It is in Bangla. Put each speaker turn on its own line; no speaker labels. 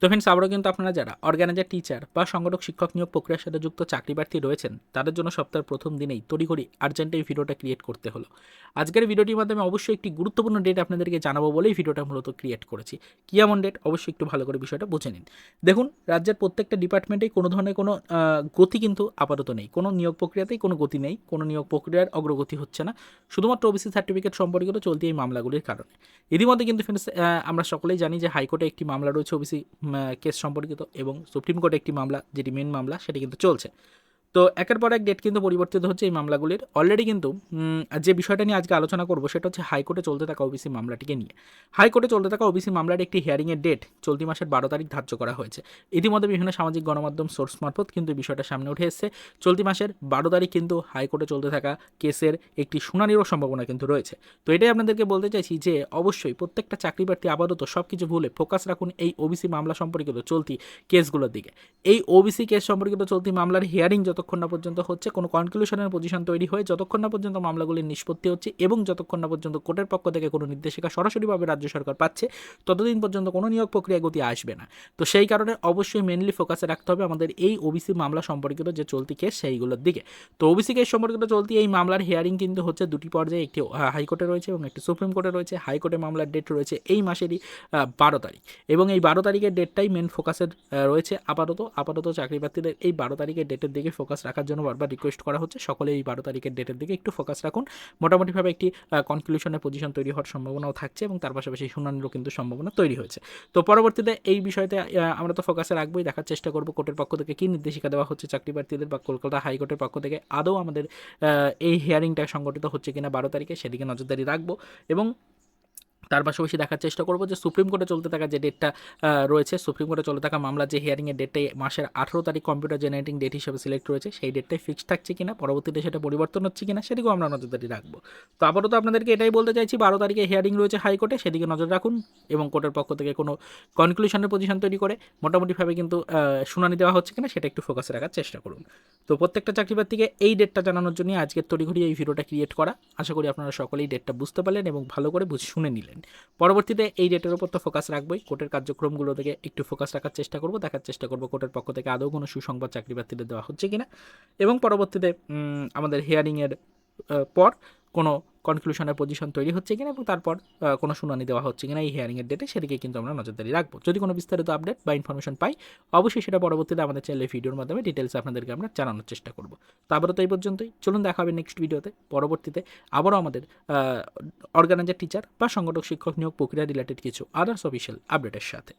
তো ফ্রেন্ডস আবারও কিন্তু আপনারা যারা অর্গানাইজার টিচার বা সংগঠক, শিক্ষক নিয়োগ প্রক্রিয়ার সাথে যুক্ত চাকরি প্রার্থী রয়েছেন, তাদের জন্য সপ্তাহের প্রথম দিনেই তড়িঘড়ি আর্জেন্ট এই ভিডিওটা ক্রিয়েট করতে হলো। আজকের ভিডিওটির মাধ্যমে অবশ্যই একটি গুরুত্বপূর্ণ ডেট আপনাদেরকে জানাব বলেই ভিডিওটা মূলত ক্রিয়েট করেছি। কী এমন ডেট অবশ্যই একটু ভালো করে বিষয়টা বুঝে নিন। দেখুন, রাজ্যের প্রত্যেকটা ডিপার্টমেন্টেই কোনো ধরনের কোনো গতি কিন্তু আপাতত নেই। কোনো নিয়োগ প্রক্রিয়াতেই কোনো গতি নেই। কোনো নিয়োগ প্রক্রিয়ার অগ্রগতি হচ্ছে না। শুধুমাত্র ওবিসি সার্টিফিকেট সম্পর্কিত চলতি এই মামলাগুলির কারণে। ইতিমধ্যে কিন্তু ফ্রেন্ডস আমরা সকলেই জানি যে হাইকোর্টে একটি মামলা রয়েছে ওবিসি কেস সম্পর্কিত এবং সুপ্রিম কোর্টে একটি মামলা যেটি মেন মামলা সেটি কিন্তু চলছে। তো একের পর এক ডেট কিন্তু পরিবর্তিত হচ্ছে এই মামলাগুলির। অলরেডি কিন্তু যে বিষয়টা নিয়ে আজকে আলোচনা করব সেটা হচ্ছে হাইকোর্টে চলতে থাকা ওবিসি মামলাটিকে নিয়ে। হাইকোর্টে চলতে থাকা ওবিসি মামলার একটি হিয়ারিংয়ের ডেট চলতি মাসের বারো তারিখ ধার্য করা হয়েছে। ইতিমধ্যে বিভিন্ন সামাজিক গণমাধ্যম সোর্স মারফত কিন্তু বিষয়টা সামনে উঠে এসেছে। চলতি মাসের বারো তারিখ কিন্তু হাইকোর্টে চলতে থাকা কেসের একটি শুনানিরও সম্ভাবনা কিন্তু রয়েছে। তো এটাই আপনাদেরকে বলতে চাইছি যে, অবশ্যই প্রত্যেকটা চাকরি প্রার্থী আপাতত সব কিছু ভুলে ফোকাস রাখুন এই ওবিসি মামলা সম্পর্কিত চলতি কেসগুলোর দিকে। এই ওবিসি কেস সম্পর্কিত চলতি মামলার হিয়ারিং যতক্ষণ না পর্যন্ত হচ্ছে কোনো কনক্লুশনের পজিশন তৈরি হয়ে যতক্ষণ না পর্যন্ত মামলাগুলির নিষ্পত্তি হচ্ছে এবং যতক্ষণ না পর্যন্ত কোর্টের পক্ষ থেকে কোনো নির্দেশিকা সরাসরিভাবে রাজ্য সরকার পাচ্ছে, ততদিন পর্যন্ত কোনো নিয়োগ প্রক্রিয়া গতি আসবে না। তো সেই কারণে অবশ্যই মেনলি ফোকাসে রাখতে হবে আমাদের এই ওবিসি মামলা সম্পর্কিত যে চলতি কেস সেইগুলোর দিকে। তো ওবিসি কেস সম্পর্কিত চলতি এই মামলার হিয়ারিং কিন্তু হচ্ছে দুটি পর্যায়ে একটি হাইকোর্টে রয়েছে এবং একটি সুপ্রিম কোর্টে রয়েছে। হাইকোর্টে মামলার ডেট রয়েছে এই মাসেরই বারো তারিখ। এবং এই বারো তারিখের ডেটটাই মেন ফোকাসের রয়েছে। আপাতত আপাতত চাকরি প্রার্থীদের এই বারো তারিখের ডেটের দিকে ফোকাস রাখার জন্য বারবার রিকোয়েস্ট করা হচ্ছে। সকলে এই বারো তারিখের ডেটের দিকে একটু ফোকাস রাখুন। মোটামুটিভাবে একটি কনক্লুশনের পজিশন তৈরি হওয়ার সম্ভাবনাও থাকছে এবং তার পাশাপাশি শুনানিরও কিন্তু সম্ভাবনা তৈরি হয়েছে। তো পরবর্তীতে এই বিষয়তে আমরা তো ফোকাসে রাখবোই, দেখার চেষ্টা করব কোর্টের পক্ষ থেকে কী নির্দেশিকা দেওয়া হচ্ছে চাকরি প্রার্থীদের বা কলকাতা হাইকোর্টের পক্ষ থেকে। আদৌ আমাদের এই হিয়ারিংটা সংগঠিত হচ্ছে কিনা বারো তারিখে সেদিকে নজরদারি রাখব এবং তার পাশাপাশি দেখার চেষ্টা করব যে সুপ্রিম কোর্টে চলতে থাকা যে ডেটটা রয়েছে, সুপ্রিম কোর্টে চলতে থাকা মামলা যে হিয়ারিংয়ের ডেটটাই মাসের আঠেরো তারিখ কম্পিউটার জেনারেটিং ডেট হিসেবে সিলেক্ট রয়েছে, সেই ডেটটাই ফিক্সড থাকছে কিনা, পরবর্তীতে সেটা পরিবর্তন হচ্ছে কিনা, সেদিকেও আমরা নজরদারি রাখব। তো আপাতত আপনাদেরকে এটাই বলতে চাইছি, বারো তারিখে হিয়ারিং রয়েছে হাইকোর্টে সেদিকে নজর রাখুন এবং কোর্টের পক্ষ থেকে কোনো কনক্লুশনের পজিশন তৈরি করে, মোটামুটিভাবে কিন্তু শুনানি দেওয়া হচ্ছে কিনা, সেটা একটু ফোকাসে রাখার চেষ্টা করুন। তো প্রত্যেকটা চাকরি প্রার্থীকে এই ডেটটা জানানোর জন্য আজকের তড়িঘড়ি এই ভিডিওটা ক্রিয়েট করা। আশা করি আপনারা সকলেই ডেটটা বুঝতে পারলেন এবং ভালো করে বুঝে শুনে নিলেন। পরবর্তীতে এই ডেটের উপর তো ফোকাস রাখবই। কোর্টের কার্যক্রমগুলো থেকে একটু ফোকাস রাখার চেষ্টা করব, দেখার চেষ্টা করব কোর্টের পক্ষ থেকে আদৌ কোনো সুসংবাদ চাকরি প্রার্থীদের দেওয়া হচ্ছে কিনা। এবং পরবর্তীতে আমাদের হিয়ারিংয়ের পর কোনো কনক্লুশনের পজিশন তৈরি হচ্ছে কিনা এবং তারপর কোনো শুনানি দেওয়া হচ্ছে কিনা, এই হিয়ারিংয়ের ডেটে সেদিকে কিন্তু আমরা নজরদারি রাখব। যদি কোনো বিস্তারিত আপডেট বা ইনফরমেশন পাই, অবশ্যই সেটা পরবর্তীতে আমাদের চ্যানেলে ভিডিওর মাধ্যমে ডিটেলস আপনাদেরকে আমরা জানানোর চেষ্টা করব। তারপরে তো এই পর্যন্তই। চলুন দেখা হবে নেক্সট ভিডিওতে পরবর্তীতে আবারও আমাদের অর্গানাইজার টিচার বা সংগঠক, শিক্ষক নিয়োগ প্রক্রিয়া রিলেটেড কিছু আদার্স অফিসিয়াল আপডেটের সাথে।